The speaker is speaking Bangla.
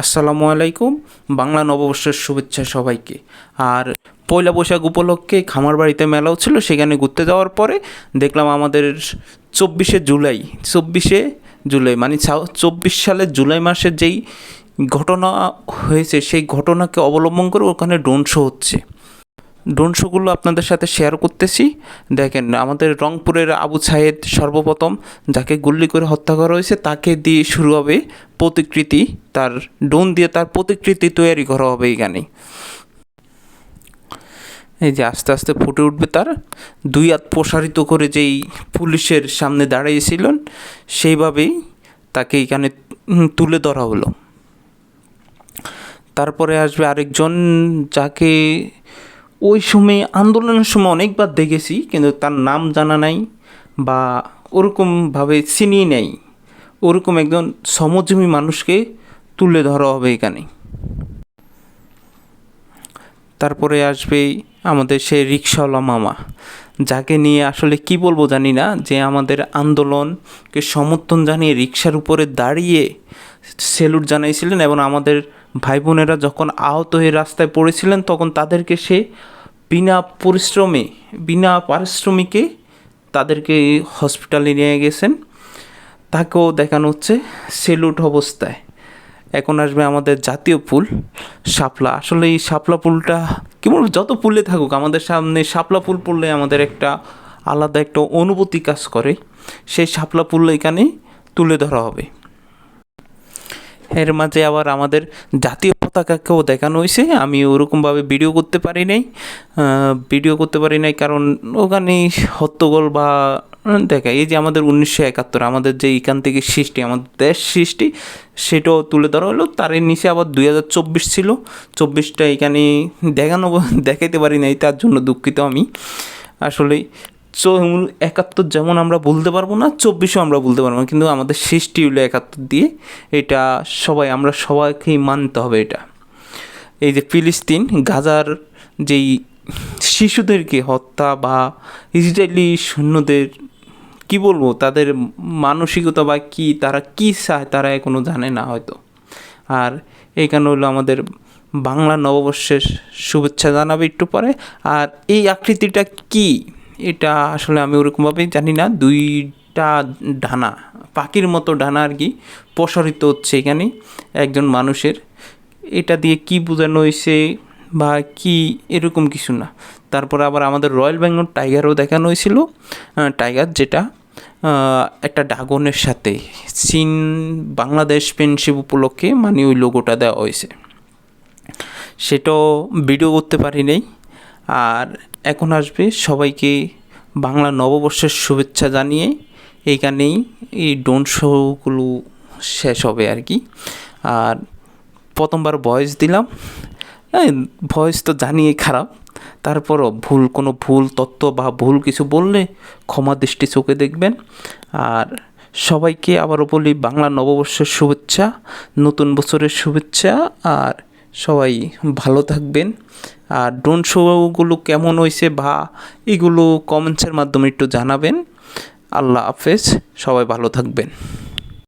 আসসালামু আলাইকুম, বাংলা নববর্ষের শুভেচ্ছা সবাইকে। আর পয়লা বৈশাখ উপলক্ষে খামার বাড়িতে মেলাও ছিল, সেখানে ঘুরতে যাওয়ার পরে দেখলাম আমাদের চব্বিশে জুলাই চব্বিশে জুলাই মানে চব্বিশ সালের জুলাই মাসের যেই ঘটনা হয়েছে, সেই ঘটনাকে অবলম্বন করে ওখানে ড্রোন শো হচ্ছে। ড্রোন শোগুলো আপনাদের সাথে শেয়ার করতেছি। দেখেন, আমাদের রংপুরের আবু সাহেদ সর্বপ্রথম যাকে গুল্লি করে হত্যা করা হয়েছে, তাকে দিয়ে শুরু হবে প্রতিকৃতি, তার ড্রোন দিয়ে তার প্রতিকৃতি তৈরি করা হবে এখানে। এই যে আস্তে আস্তে ফুটে উঠবে তার। দুই হাত প্রসারিত করে যেই পুলিশের সামনে দাঁড়িয়েছিলেন, সেইভাবেই তাকে এখানে তুলে ধরা হলো। তারপরে আসবে আরেকজন, যাকে ওই সময় আন্দোলনের সময় অনেকবার দেখেছি, কিন্তু তার নাম জানা নাই বা ওরকমভাবে চিনিয়ে নেই। ওরকম একজন সমজীবী মানুষকে তুলে ধরা হবে এখানে। তারপরে আসবে আমাদের সেই রিক্সাওয়ালা মামা। যাকে নিয়ে আসলে কি বলব জানি না, যে আমাদের আন্দোলনকে সমর্থন জানিয়ে রিক্সার উপরে দাঁড়িয়ে সেলুট জানাইছিলেন এবং আমাদের ভাই বোনেরা যখন আহত হয়ে রাস্তায় পড়েছিলেন, তখন তাদেরকে সে বিনা পরিশ্রমে, বিনা পারিশ্রমিকে তাদেরকে হসপিটালে নিয়ে গেছেন। তাকেও দেখানো হচ্ছে সেলুট অবস্থায়। এখন আসবে আমাদের জাতীয় ফুল শাপলা। আসলে এই শাপলা ফুলটা কি বলব যত ফুলে থাকুক, আমাদের সামনে শাপলা ফুল পড়লে আমাদের একটা আলাদা একটা অনুভূতি কাজ করে। সেই শাপলা ফুল এখানে তুলে ধরা হবে। এর মাঝে আবার আমাদের জাতীয় পতাকাকেও দেখানো হয়েছে। আমি ওরকমভাবে ভিডিও করতে পারি নাই। ভিডিও করতে পারি নাই কারণ ওখানে হট্টগোল বা দেখা, এই যে আমাদের উনিশশো একাত্তর, আমাদের যে এখান থেকে সৃষ্টি, আমাদের দেশ সৃষ্টি, সেটাও তুলে ধরা হলো। তার নিচে আবার দুই হাজার চব্বিশ ছিল। চব্বিশটা এখানে দেখানো, দেখাইতে পারি নাই, তার জন্য দুঃখিত আমি। আসলে একাত্তর যেমন আমরা বলতে পারব না, চব্বিশও আমরা বলতে পারব না, কিন্তু আমাদের সৃষ্টি হলো একাত্তর দিয়ে। এটা সবাই, আমরা সবাইকেই মানতে হবে এটা। এই যে ফিলিস্তিন, গাজার যেই শিশুদেরকে হত্যা বা ইসরায়েলি সৈন্যদের, কি বলব, তাদের মানসিকতা বা কি, তারা কি চায়, তারা এখনও জানে না হয়তো। আর এইখানে হলো আমাদের বাংলা নববর্ষের শুভেচ্ছা জানাবে একটু পরে। আর এই আকৃতিটা কি? এটা আসলে আমি ওরকমভাবেই জানি না। দুইটা ডানা, পাখির মতো ডানা আর কি, প্রসারিত হচ্ছে এখানে একজন মানুষের। এটা দিয়ে কি বোঝানো হয়েছে বা কি এরকম কিছু না। তারপরে আবার আমাদের রয়্যাল বেঙ্গল টাইগারও দেখানো হয়েছিল। টাইগার যেটা একটা ড্রাগনের সাথে চীন বাংলাদেশ ফ্রেন্ডশিপ উপলক্ষে মানে ওই লোগোটা দেওয়া হয়েছে। সেটাও ভিডিও করতে পারি নাই। আর এখন আসবে সবাইকে বাংলা নববর্ষের শুভেচ্ছা জানিয়ে এইখানেই এই ডোন শোগুলো শেষ হবে আর কি। আর প্রথমবার ভয়েস দিলাম। ভয়েস তো জানিয়ে খারাপ। তারপরও ভুল কোনো ভুল তত্ত্ব বা ভুল কিছু বললে ক্ষমা দৃষ্টি চোখে দেখবেন। আর সবাইকে আবারও বলি বাংলা নববর্ষের শুভেচ্ছা, নতুন বছরের শুভেচ্ছা আর সবাই ভালো থাকবেন। আর ড্রোন শোগুলো কেমন হয়েছে বা এগুলো কমেন্টসের মাধ্যমে একটু জানাবেন। আল্লাহ হাফেজ, সবাই ভালো থাকবেন।